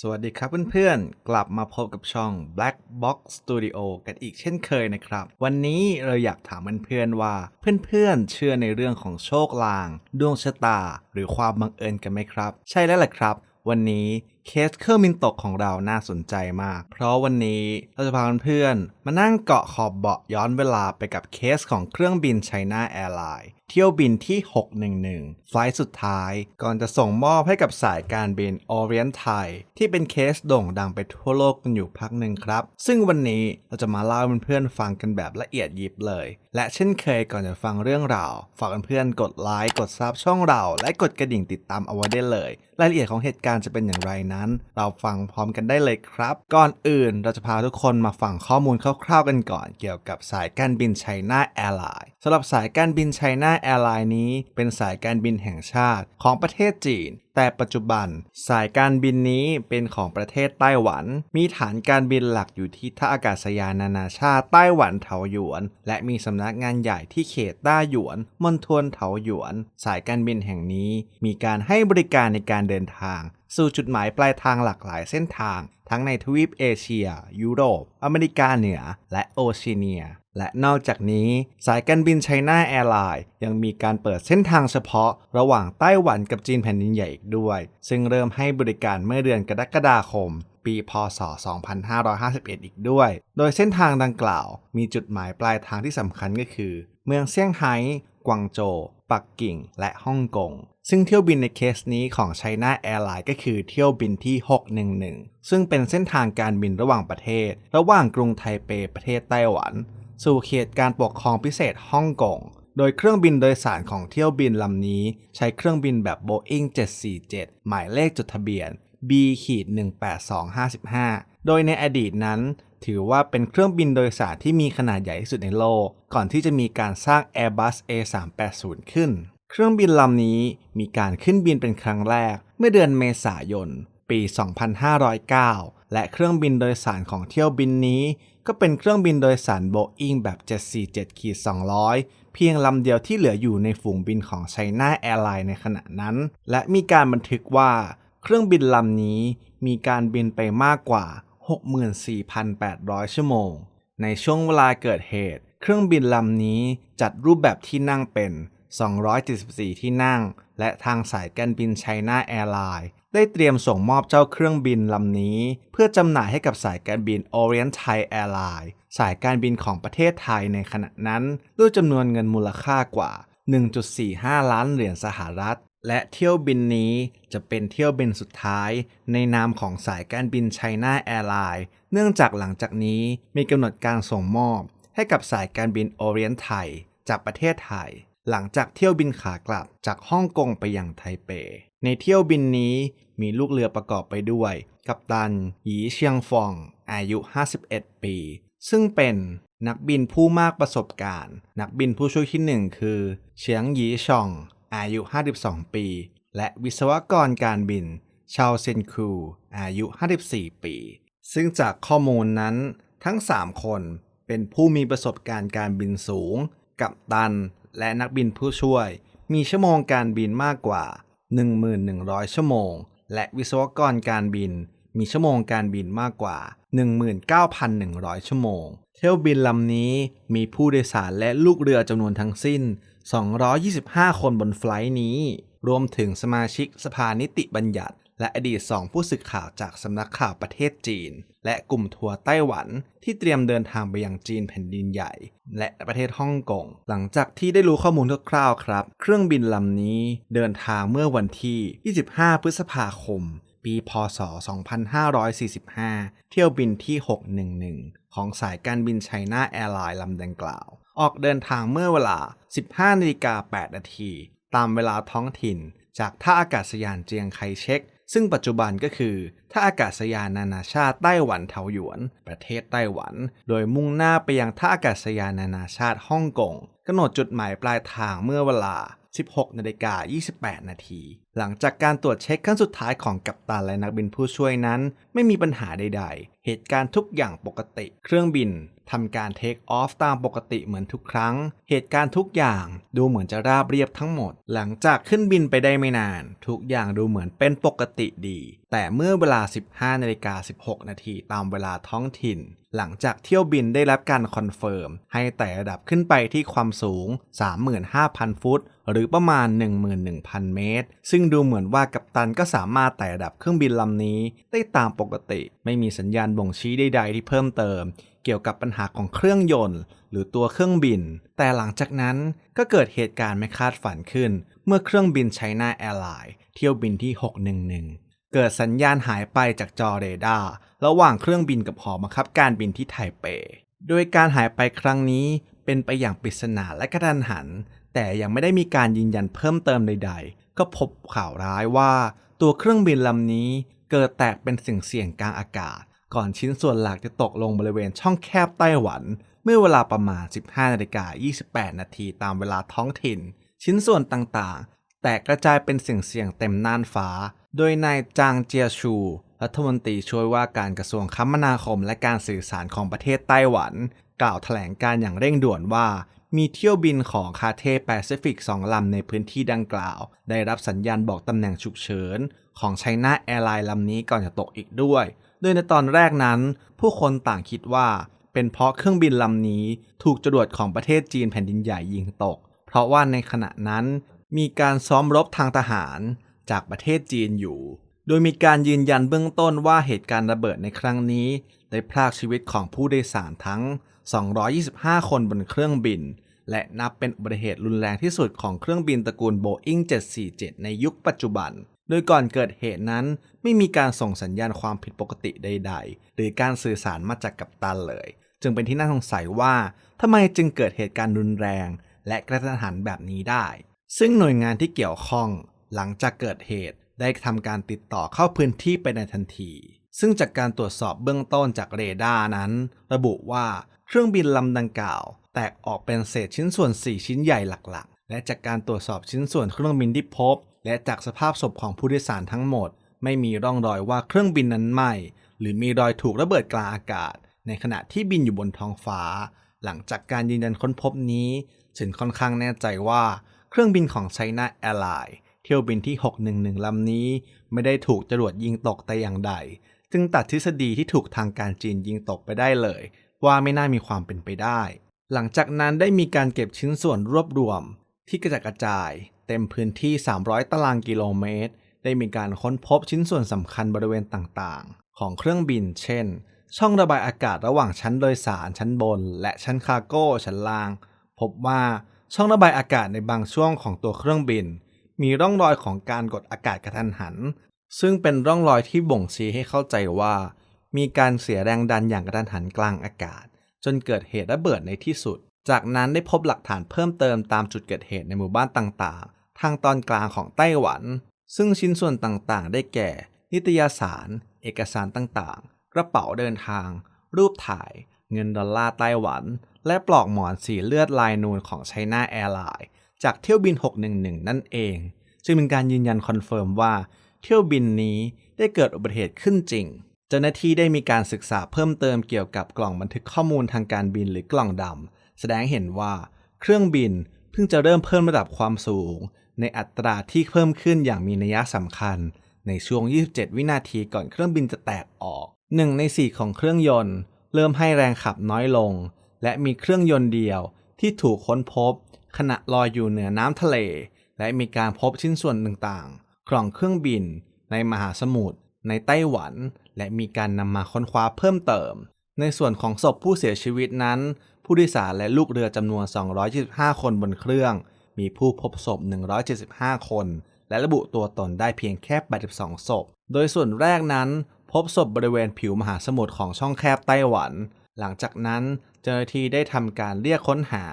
สวัสดีครับเพื่อนๆ กลับมาพบกับช่อง Black Box Studio กันอีกเช่นเคยนะครับ วันนี้เราอยากถามเพื่อนๆว่า เพื่อนๆ เชื่อในเรื่องของโชคลาง ดวงชะตา หรือความบังเอิญกันไหมครับ ใช่แล้วแหละครับ วันนี้เคสเครื่องบินตกของเราน่าสนใจมาก เพราะวันนี้เราจะพาเพื่อนๆมานั่งเกาะขอบเบาะย้อนเวลาไปกับเคสของเครื่องบินไชน่าแอร์ไลน์เที่ยวบินที่ 611 ไฟล์สุดท้าย ก่อนจะส่งมอบให้กับสายการบิน Orient Thai ที่เป็นเคสโด่งดังไปทั่วโลกกันอยู่พักหนึ่งครับ ซึ่งวันนี้เราจะมาเล่าให้เพื่อนๆฟังกันแบบละเอียดยิบเลย และเช่นเคยก่อนจะฟังเรื่องราว ฝากเพื่อนๆกดไลค์กดซับช่องเรา และกดกระดิ่งติดตามเอาไว้ได้เลย รายละเอียดของเหตุการณ์จะเป็นอย่างไรนั้น เราฟังพร้อมกันได้เลยครับ ก่อนอื่นเราจะพาทุกคนมาฟังข้อมูลคร่าวๆกันก่อน เกี่ยวกับสายการบินไชน่าแอร์ไลน์สำหรับสายการบินไชน่าแอร์ไลน์นี้ เป็นสายการบินแห่งชาติของประเทศจีนแต่ปัจจุบันสายการบินนี้เป็นของประเทศไต้หวัน มีฐานการบินหลักอยู่ที่ท่าอากาศยานนานาชาติไต้หวันเถาหยวน และมีสำนักงานใหญ่ที่เขตต้าหยวนมณฑลเถาหยวน สายการบินแห่งนี้ มีการให้บริการในการเดินทาง สู่จุดหมายปลายทางหลากหลายเส้นทาง ทั้งในทวีปเอเชีย ยุโรป อเมริกาเหนือ และโอเชียเนีย และนอกจากนี้ สายการบินไชน่าแอร์ไลน์ยังมีการเปิดเส้นทางเฉพาะ ระหว่างไต้หวันกับจีนแผ่นดินใหญ่อีกด้วย ซึ่งเริ่มให้บริการเมื่อเดือนกรกฎาคมปีพศ 2551 อีกด้วย โดยเส้นทางดังกล่าว มีจุดหมายปลายทางที่สำคัญก็คือ เมืองเซี่ยงไฮ้ กวางโจว ปักกิ่ง และฮ่องกง ซึ่งเที่ยวบินในเคสนี้ของ China Airlines ก็คือเที่ยวบินที่ 611 ซึ่งเป็นเส้นทางการบินระหว่างประเทศ ระหว่างกรุงไทเปประเทศไต้หวัน สู่เขตการปกครองพิเศษฮ่องกงโดยเครื่องบินโดยสารของเที่ยวบินลำนี้ ใช้เครื่องบินแบบ Boeing 747 หมายเลขจดทะเบียน B-18255 โดยในอดีตนั้น ถือว่าเป็นเครื่องบินโดยสารที่มีขนาดใหญ่ที่สุดในโลก ก่อนที่จะมีการสร้าง Airbus A380 ขึ้น เครื่องบินลำนี้มีการขึ้นบินเป็นครั้งแรก เมื่อเดือนเมษายน ปี 2509 และเครื่องบินโดยสารของเที่ยวบินนี้ ก็เป็นเครื่องบินโดยสาร Boeing แบบ 747-200 เพียงลำเดียวที่เหลืออยู่ในฝูงบินของ China Airlines ในขณะนั้น และมีการบันทึกว่า เครื่องบินลำนี้มีการบินไปมากกว่า 64,800 ชั่วโมง ในช่วงเวลาเกิดเหตุ เครื่องบินลำนี้จัดรูปแบบที่นั่งเป็น 274 ที่นั่ง และทางสายการบินไชน่าแอร์ไลน์ได้เตรียมส่งมอบเจ้าเครื่องบินลำนี้ เพื่อจำหน่ายให้กับสายการบิน Orient Thai Airlines สายการบินของประเทศไทยในขณะนั้น ด้วยจำนวนเงินมูลค่ากว่า 1.45 ล้านเหรียญสหรัฐ และเที่ยวบินนี้จะเป็นเที่ยวบินสุดท้าย ในนามของสายการบินไชน่าแอร์ไลน์เนื่องจากหลังจากนี้มีกำหนดการส่งมอบ ให้กับสายการบิน Orient Thai จากประเทศไทย หลังจากเที่ยวบินขากลับจากฮ่องกงไปยังไทเป ในเที่ยวบินนี้มีลูกเรือประกอบไปด้วย กัปตัน หยีเชียงฟอง อายุ 51 ปี ซึ่งเป็นนักบินผู้มากประสบการณ์ นักบินผู้ช่วยที่หนึ่งคือ เฉียงหยีช่อง อายุ 52 ปี และวิศวกรการบิน ชาวเซนคู อายุ 54 ปี ซึ่งจากข้อมูลนั้นทั้ง 3 คนเป็นผู้มีประสบการณ์การบินสูง กัปตัน และนักบินผู้ช่วย มีชั่วโมงการบินมากกว่า 1,100 ชั่วโมง และวิศวกรการบิน มีชั่วโมงการบินมากกว่า 19,100 ชั่วโมง เที่ยวบินลำนี้มีผู้โดยสารและลูกเรือจำนวนทั้งสิ้น 225 คนบนไฟล์นี้ รวมถึงสมาชิกสภานิติบัญญัติ และอดีตสองผู้สื่อข่าวจากสำนักข่าวประเทศจีน และกลุ่มทัวร์ไต้หวันที่เตรียมเดินทางไปยังจีนแผ่นดินใหญ่ และประเทศฮ่องกง หลังจากที่ได้รู้ข้อมูลคร่าวๆครับ เครื่องบินลำนี้เดินทางเมื่อวันที่ 25 พฤษภาคม ปีพศ 2545 เที่ยวบินที่ 611 ของสายการบินไชน่าแอร์ไลน์ลำดังกล่าว ออกเดินทางเมื่อเวลา 15นาฬิกา8นาทีตามเวลาท้องถิ่น จากท่าอากาศยานเจียงไคเชกซึ่งปัจจุบันก็คือท่าอากาศยานนานาชาติไต้หวันเถาหยวน ประเทศไต้หวัน โดยมุ่งหน้าไปยังท่าอากาศยานนานาชาติฮ่องกงกำหนดจุดหมายปลายทางเมื่อเวลา 16นาฬิกา28 นาที หลังจากการตรวจเช็คขั้นสุดท้ายของกัปตันและนักบินผู้ช่วยนั้น ไม่มีปัญหาใด ๆ เหตุการณ์ทุกอย่างปกติ เครื่องบิน ทำการเทคออฟตามปกติเหมือนทุกครั้ง เหตุการณ์ทุกอย่างดูเหมือนจะราบเรียบทั้งหมด หลังจากขึ้นบินไปได้ไม่นาน ทุกอย่างดูเหมือนเป็นปกติดี แต่เมื่อเวลา 15นาฬิกา16 นาทีตามเวลาท้องถิ่น หลังจากเที่ยวบินได้รับการคอนเฟิร์ม ให้ไต่ระดับขึ้นไปที่ความสูง 35,000 ฟุต หรือประมาณ 11,000 เมตร ซึ่งดูเหมือนว่ากัปตันก็สามารถไต่ระดับเครื่องบินลำนี้ ได้ตามปกติ ไม่มีสัญญาณบ่งชี้ใดๆที่เพิ่มเติม เกี่ยวกับปัญหาของเครื่องยนต์ หรือตัวเครื่องบิน แต่หลังจากนั้นก็เกิดเหตุการณ์ไม่คาดฝันขึ้น เมื่อเครื่องบินไชน่าแอร์ไลน์เที่ยวบินที่ 611 เกิดสัญญาณหายไปจากจอเรดาร์ระหว่างเครื่องบินกับหอบังคับการบินที่ไทเป โดยการหายไปครั้งนี้เป็นไปอย่างปริศนาและกระทันหัน แต่ยังไม่ได้มีการยืนยันเพิ่มเติมใด ๆ ก็พบข่าวร้ายว่า ตัวเครื่องบินลำนี้เกิดแตกเป็นสิ่งเสี่ยงกลางอากาศ ก่อนชิ้นส่วนหลักจะตกลงบริเวณช่องแคบไต้หวัน เมื่อเวลาประมาณ 15นาฬิกา28 นาทีตามเวลาท้องถิ่น ชิ้นส่วนต่างๆ แตกกระจายเป็นสิ่งเสี่ยงเต็มน่านฟ้า โดยนายจางเจียชู รัฐมนตรีช่วยว่าการกระทรวงคมนาคมและการสื่อสารของประเทศไต้หวัน กล่าวแถลงการอย่างเร่งด่วนว่ามีเที่ยวบินของคาเทแปซิฟิกสองลำในพื้นที่ดังกล่าว ได้รับสัญญาณบอกตำแหน่งฉุกเฉิน ของไชน่าแอร์ไลน์ลำนี้ก่อนจะตกอีกด้วย โดยในตอนแรกนั้น ผู้คนต่างคิดว่า เป็นเพราะเครื่องบินลำนี้ถูกจรวดของประเทศจีนแผ่นดินใหญ่ยิงตก เพราะว่าในขณะนั้น มีการซ้อมรบทางทหารจากประเทศจีนอยู่ โดยมีการยืนยันเบื้องต้นว่าเหตุการณ์ระเบิดในครั้งนี้ ได้พรากชีวิตของผู้โดยสารทั้ง 225 คนบนเครื่องบิน และนับเป็นอุบัติเหตุรุนแรงที่สุดของเครื่องบินตระกูล Boeing 747 ในยุคปัจจุบัน โดยก่อนเกิดเหตุนั้น ไม่มีการส่งสัญญาณความผิดปกติใด ๆ หรือการสื่อสารมาจากกัปตันเลย จึงเป็นที่น่าสงสัยว่าทำไมจึงเกิดเหตุการณ์รุนแรง และกระทันหันแบบนี้ได้ ซึ่งหน่วยงานที่เกี่ยวข้อง หลังจากเกิดเหตุได้ทำการติดต่อเข้าพื้นที่ไปในทันที ซึ่งจากการตรวจสอบเบื้องต้นจากเรดาร์นั้น ระบุว่าเครื่องบินลำดังกล่าว แตกออกเป็นเศษชิ้นส่วน 4 ชิ้นใหญ่หลักๆ และจากการตรวจสอบชิ้นส่วนเครื่องบินที่พบ และจากสภาพศพของผู้โดยสารทั้งหมด ไม่มีร่องรอยว่าเครื่องบินนั้นไหม้หรือมีรอยถูกระเบิดกลางอากาศ ในขณะที่บินอยู่บนท้องฟ้า หลังจากการยืนยันค้นพบนี้ฉันค่อนข้างแน่ใจว่าเครื่องบินของไชน่าแอร์ไลน์เที่ยวบินที่ 611 ลำนี้ ไม่ได้ถูกจรวดยิงตกแต่อย่างใด จึงตัดทฤษฎีที่ถูกทางการจีนยิงตกไปได้เลย ว่าไม่น่ามีความเป็นไปได้ หลังจากนั้นได้มีการเก็บชิ้นส่วนรวบรวม ที่กระจัดกระจายเต็มพื้นที่ 300 ตารางกิโลเมตร ได้มีการค้นพบชิ้นส่วนสำคัญบริเวณต่างๆ ของเครื่องบิน เช่น ช่องระบายอากาศระหว่างชั้นโดยสารชั้นบน และชั้นคาร์โก้ชั้นล่าง พบว่าช่องระบายอากาศในบางช่วงของตัวเครื่องบิน มีร่องรอยของการกดอากาศกระทันหัน ซึ่งเป็นร่องรอยที่บ่งชี้ให้เข้าใจว่า มีการเสียแรงดันอย่างกระทันหันกลางอากาศ จนเกิดเหตุระเบิดในที่สุด จากนั้นได้พบหลักฐานเพิ่มเติมตามจุดเกิดเหตุในหมู่บ้านต่างๆ ทางตอนกลางของไต้หวัน ซึ่งชิ้นส่วนต่างๆ ได้แก่ นิตยสาร เอกสารต่างๆ กระเป๋าเดินทาง รูปถ่าย เงินดอลลาร์ไต้หวัน และปลอกหมอนสีเลือดลายนูนของไชน่าแอร์ไลน์จากเที่ยวบิน 611 นั่นเองจึงเป็นการยืนยันคอนเฟิร์มว่า เที่ยวบินนี้ได้เกิดอุบัติเหตุขึ้นจริง เจ้าหน้าที่ได้มีการศึกษาเพิ่มเติมเกี่ยวกับกล่องบันทึกข้อมูลทางการบินหรือกล่องดำ แสดงเห็นว่าเครื่องบินเพิ่งจะเริ่มเพิ่มระดับความสูง ในอัตราที่เพิ่มขึ้นอย่างมีนัยสำคัญ ในช่วง 27 วินาทีก่อนเครื่องบินจะแตกออกหนึ่งใน 4 ของเครื่องยนต์ เริ่มให้แรงขับน้อยลง และมีเครื่องยนต์เดียวที่ถูกค้นพบ ขณะลอยอยู่เหนือน้ำทะเล และมีการพบชิ้นส่วนต่างๆกล่องเครื่องบิน ในมหาสมุทรในไต้หวัน และมีการนำมาค้นคว้าเพิ่มเติม ในส่วนของศพผู้เสียชีวิตนั้น ผู้โดยสารและลูกเรือจำนวน 225 คนบนเครื่อง มีผู้พบศพ 175 คน และระบุตัวตนได้เพียงแค่ 82 ศพ โดยส่วนแรกนั้น พบศพบริเวณผิวมหาสมุทรของช่องแคบไต้หวัน หลังจากนั้นเจ้าหน้าที่ได้ทำการเรียกค้นหา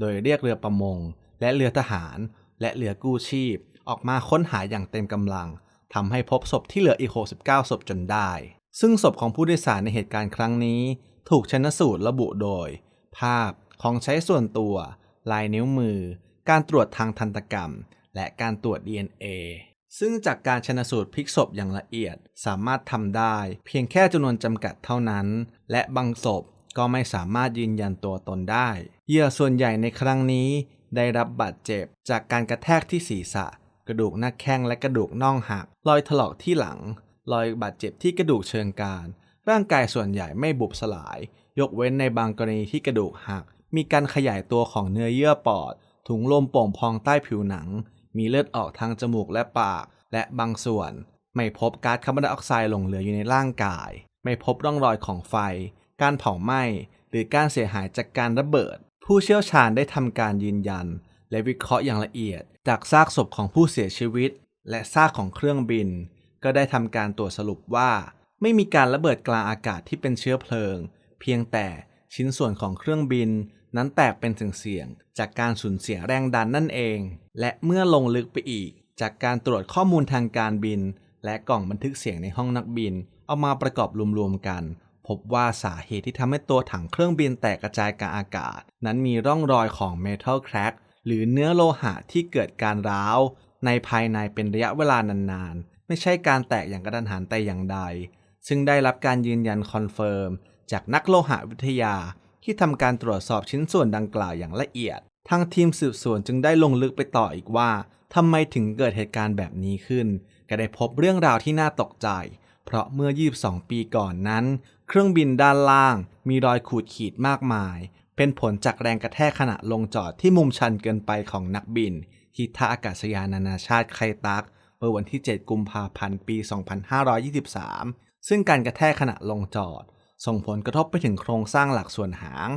โดยเรียกเรือประมง และเรือทหาร และเรือกู้ชีพ ออกมาค้นหาอย่างเต็มกำลังทำให้พบศพที่เหลืออีก 69 ศพจนได้ ซึ่งศพของผู้โดยสารในเหตุการณ์ครั้งนี้ ถูกชันสูตรระบุโดย ภาพ ของใช้ส่วนตัว ลายนิ้วมือ การตรวจทางทันตกรรม และการตรวจ DNA ซึ่งจากการชนสูตรพลิกศพอย่างละเอียดสามารถทำได้ เพียงแค่จำนวนจำกัดเท่านั้น และบางศพก็ไม่สามารถยืนยันตัวตนได้ เหยื่อส่วนใหญ่ในครั้งนี้ ได้รับบาดเจ็บ จากการกระแทกที่ศีรษะ กระดูกหน้าแข้งและกระดูกน่องหัก รอยถลอกที่หลัง รอยบาดเจ็บที่กระดูกเชิงกรานร่างกายส่วนใหญ่ไม่บุบสลาย ยกเว้นในบางกรณีที่กระดูกหัก มีการขยายตัวของเนื้อเยื่อปอด ถุงลมโป่งพองใต้ผิวหนัง มีเลือดออกทางจมูกและปาก และบางส่วน ไม่พบก๊าซคาร์บอนไดออกไซด์หลงเหลืออยู่ในร่างกาย ไม่พบร่องรอยของไฟ การเผาไหม้ หรือการเสียหายจากการระเบิด ผู้เชี่ยวชาญได้ทำการยืนยัน และวิเคราะห์อย่างละเอียด จากซากศพของผู้เสียชีวิต และซากของเครื่องบิน ก็ได้ทำการตรวจสรุปว่า ไม่มีการระเบิดกลางอากาศที่เป็นเชื้อเพลิง เพียงแต่ชิ้นส่วนของเครื่องบิน นั้นแตกเป็นเสียงๆจากการสูญเสียแรงดันนั่นเอง และเมื่อลงลึกไปอีก จากการตรวจข้อมูลทางการบิน และกล่องบันทึกเสียงในห้องนักบิน เอามาประกอบรวมๆกัน พบว่าสาเหตุที่ทำให้ตัวถังเครื่องบินแตกกระจายกลางอากาศ นั้นมีร่องรอยของเมทัลแครกหรือเนื้อโลหะที่เกิดการร้าว ในภายในเป็นระยะเวลานานๆ ไม่ใช่การแตกอย่างกระทันหันแต่อย่างใด ซึ่งได้รับการยืนยันคอนเฟิร์ม จากนักโลหะวิทยาที่ทำการตรวจสอบชิ้นส่วนดังกล่าวอย่างละเอียด ทางทีมสืบสวนจึงได้ลงลึกไปต่ออีกว่าทำไมถึงเกิดเหตุการณ์แบบนี้ขึ้น ก็ได้พบเรื่องราวที่น่าตกใจ เพราะเมื่อ 22 ปีก่อนนั้น เครื่องบินด้านล่างมีรอยขูดขีดมากมาย เป็นผลจากแรงกระแทกขณะลงจอดที่มุมชันเกินไปของนักบิน ที่ท่าอากาศยานนานาชาติไคตักเมื่อวันที่ 7 กุมภาพันธ์ ปี 2523 ซึ่งการกระแทกขณะลงจอด ส่งผลกระทบไปถึงโครงสร้างหลักส่วนหาง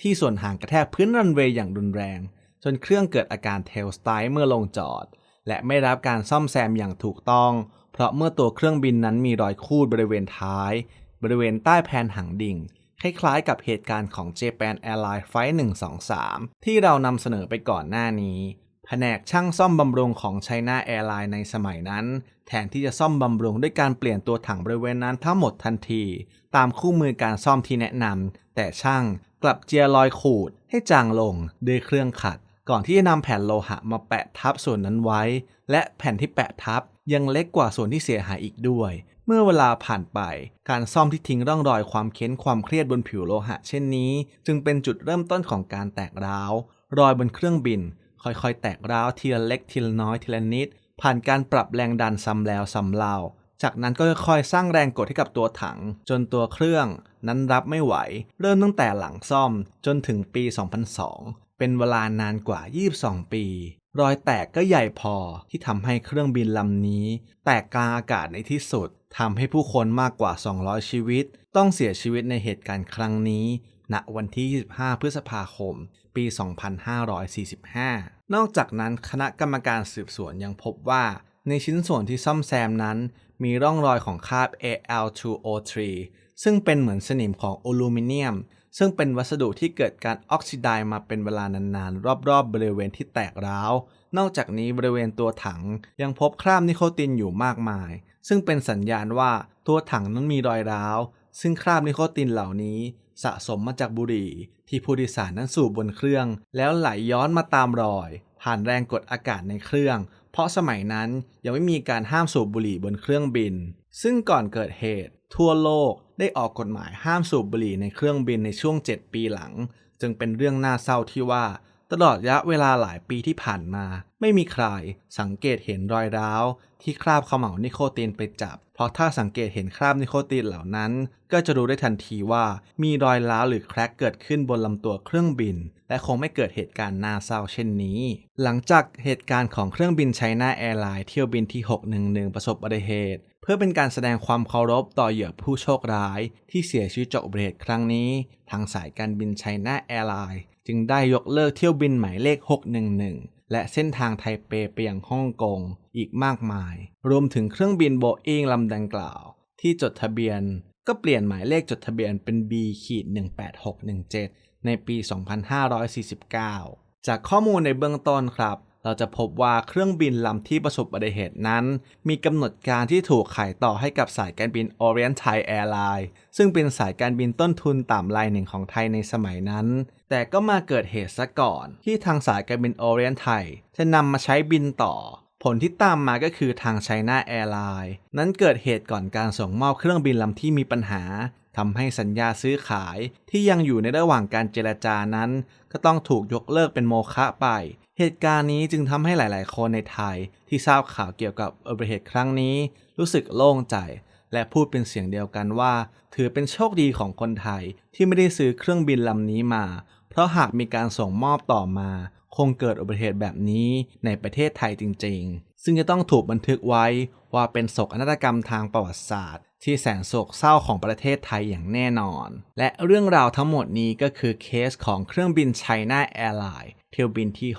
ที่ส่วนหางกระแทกพื้นรันเวย์อย่างรุนแรง จนเครื่องเกิดอาการเทลสไตล์เมื่อลงจอด และไม่รับการซ่อมแซมอย่างถูกต้อง เพราะเมื่อตัวเครื่องบินนั้นมีรอยคูดบริเวณท้าย บริเวณใต้แผ่นหางดิ่งคล้ายๆกับเหตุการณ์ของ Japan Airlines Flight 123 ที่เรานำเสนอไปก่อนหน้านี้ แผนกช่างซ่อมบำรุงของ China Airlines ในสมัยนั้น แทนที่จะซ่อมบำรุงด้วยการเปลี่ยนตัวถังบริเวณนั้นทั้งหมดทันที ตามคู่มือการซ่อมที่แนะนำแต่ช่างกลับเจียรอยขูดให้จางลงด้วยเครื่องขัด ก่อนที่จะนำแผ่นโลหะมาแปะทับส่วนนั้นไว้ และแผ่นที่แปะทับยังเล็กกว่าส่วนที่เสียหายอีกด้วย เมื่อเวลาผ่านไป การซ่อมที่ทิ้งร่องรอยความเค้นความเครียดบนผิวโลหะ เช่นนี้ จึงเป็นจุดเริ่มต้นของการแตกร้าว รอยบนเครื่องบิน ค่อยๆ แตกร้าวทีละเล็กทีละน้อยทีละนิด ผ่านการปรับแรงดันซ้ำแล้วซ้ำเล่าจากนั้นก็ค่อยๆสร้างแรงกดให้กับตัวถัง จนตัวเครื่อง นั้นรับไม่ไหว เริ่มตั้งแต่หลังซ่อมจนถึงปี 2002 เป็นเวลานานกว่า 22 ปี รอยแตกก็ใหญ่พอที่ทำให้เครื่องบินลำนี้ แตกกลางอากาศในที่สุดทำให้ผู้คนมากกว่า 200 ชีวิต ต้องเสียชีวิตในเหตุการณ์ครั้งนี้ณวันที่ 25 พฤษภาคม ปี 2545 นอกจากนั้นคณะกรรมการสืบสวนยังพบว่าในชิ้นส่วนที่ซ่อมแซมนั้น มีร่องรอยของคราบ Al2O3 ซึ่งเป็นเหมือนสนิมของอลูมิเนียม ซึ่งเป็นวัสดุที่เกิดการออกซิไดซ์มาเป็นเวลานานๆ รอบๆบบริเวณที่แตกร้าว นอกจากนี้บริเวณตัวถังยังพบคราบนิโคตินอยู่มากมาย ซึ่งเป็นสัญญาณว่าตัวถังนั้นมีรอยร้าว ซึ่งคราบนิโคตินเหล่านี้ สะสมมาจากบุหรี่ ที่ผู้โดยสารนั้นสูบบนเครื่อง แล้วไหลย้อนมาตามรอย ผ่านแรงกดอากาศในเครื่อง เพราะสมัยนั้นยังไม่มีการห้ามสูบบุหรี่บนเครื่องบิน ซึ่งก่อนเกิดเหตุ ทั่วโลกได้ออกกฎหมายห้ามสูบบุหรี่ในเครื่องบินในช่วง 7 ปีหลัง จึงเป็นเรื่องน่าเศร้าที่ว่า ตลอดระยะเวลาหลายปีที่ผ่านมา ไม่มีใครสังเกตเห็นรอยร้าว ที่คราบเขม่านิโคตินไปจับ เพราะถ้าสังเกตเห็นคราบนิโคตินเหล่านั้น ก็จะรู้ได้ทันทีว่ามีรอยร้าวหรือแครกเกิดขึ้นบนลำตัวเครื่องบิน และคงไม่เกิดเหตุการณ์น่าเศร้าเช่นนี้ หลังจากเหตุการณ์ของเครื่องบินไชน่าแอร์ไลน์เที่ยวบินที่ 611 ประสบอุบัติเหตุ เพื่อเป็นการแสดงความเคารพต่อเหยื่อผู้โชคร้าย ที่เสียชีวิตจากอุบัติเหตุครั้งนี้ ทางสายการบินไชน่าแอร์ไลน์ จึงได้ยกเลิกเที่ยวบินหมายเลข 611 และเส้นทางไทเปไปยังฮ่องกงอีกมากมาย รวมถึงเครื่องบินโบอิงลำดังกล่าว ที่จดทะเบียน ก็เปลี่ยนหมายเลขจดทะเบียนเป็น B-18617 ในปี 2549 จากข้อมูลในเบื้องต้นครับ เราจะพบว่าเครื่องบินลำที่ประสบอุบัติเหตุนั้น มีกำหนดการที่ถูกขายต่อให้กับสายการบิน Orient Thai Airlines ซึ่งเป็นสายการบินต้นทุนต่ำรายหนึ่งของไทยในสมัยนั้น แต่ก็มาเกิดเหตุซะก่อน ที่ทางสายการบิน Orient Thai จะนำมาใช้บินต่อ ผลที่ตามมาก็คือทางไชน่าแอร์ไลน์นั้นเกิดเหตุก่อนการส่งมอบเครื่องบินลำที่มีปัญหา ทำให้สัญญาซื้อขายที่ยังอยู่ในระหว่างการเจรจานั้น ก็ต้องถูกยกเลิกเป็นโมฆะไป เหตุการณ์นี้จึงทำให้หลาย ๆ คนในไทย ที่ทราบข่าวเกี่ยวกับอุบัติเหตุครั้งนี้ รู้สึกโล่งใจ และพูดเป็นเสียงเดียวกันว่า ถือเป็นโชคดีของคนไทยที่ไม่ได้ซื้อเครื่องบินลำนี้มา เพราะหากมีการส่งมอบต่อมา คงเกิดอุบัติเหตุแบบนี้ในประเทศไทยจริง ๆ ซึ่งจะต้องถูกบันทึกไว้ว่าเป็นโศกนาฏกรรมทางประวัติศาสตร์ ที่แสนโศกเศร้าของประเทศไทยอย่างแน่นอน และเรื่องราวทั้งหมดนี้ก็คือเคสของเครื่องบินไชน่าแอร์ไลน์เที่ยวบินที่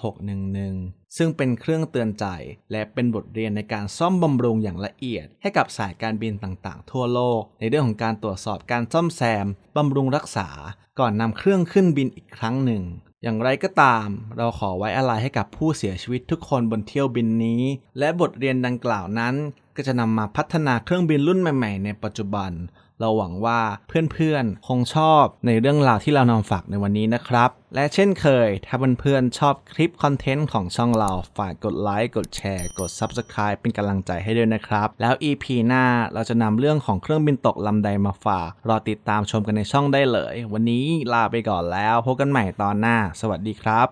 611 ซึ่งเป็นเครื่องเตือนใจและเป็นบทเรียนในการซ่อมบำรุงอย่างละเอียด ให้กับสายการบินต่างๆ ทั่วโลก ในเรื่องของการตรวจสอบการซ่อมแซมบำรุงรักษา ก่อนนำเครื่องขึ้นบินอีกครั้งหนึ่ง อย่างไรก็ตาม เราขอไว้อะไรให้กับผู้เสียชีวิตทุกคนบนเที่ยวบินนี้ และบทเรียนดังกล่าวนั้น ก็จะนำมาพัฒนาเครื่องบินรุ่นใหม่ๆ ในปัจจุบัน เราหวังว่าเพื่อนๆ คงชอบในเรื่องราวที่เรานำฝากในวันนี้นะครับ และเช่นเคย ถ้าเพื่อนๆ ชอบคลิปคอนเทนต์ของช่องเรา ฝากกดไลค์ กดแชร์ กด Subscribe เป็นกำลังใจให้ด้วยนะครับ แล้ว EP หน้าเราจะนำเรื่องของเครื่องบินตกลำใดมาฝาก รอติดตามชมกันในช่องได้เลย วันนี้ลาไปก่อนแล้ว พบกันใหม่ตอนหน้า สวัสดีครับ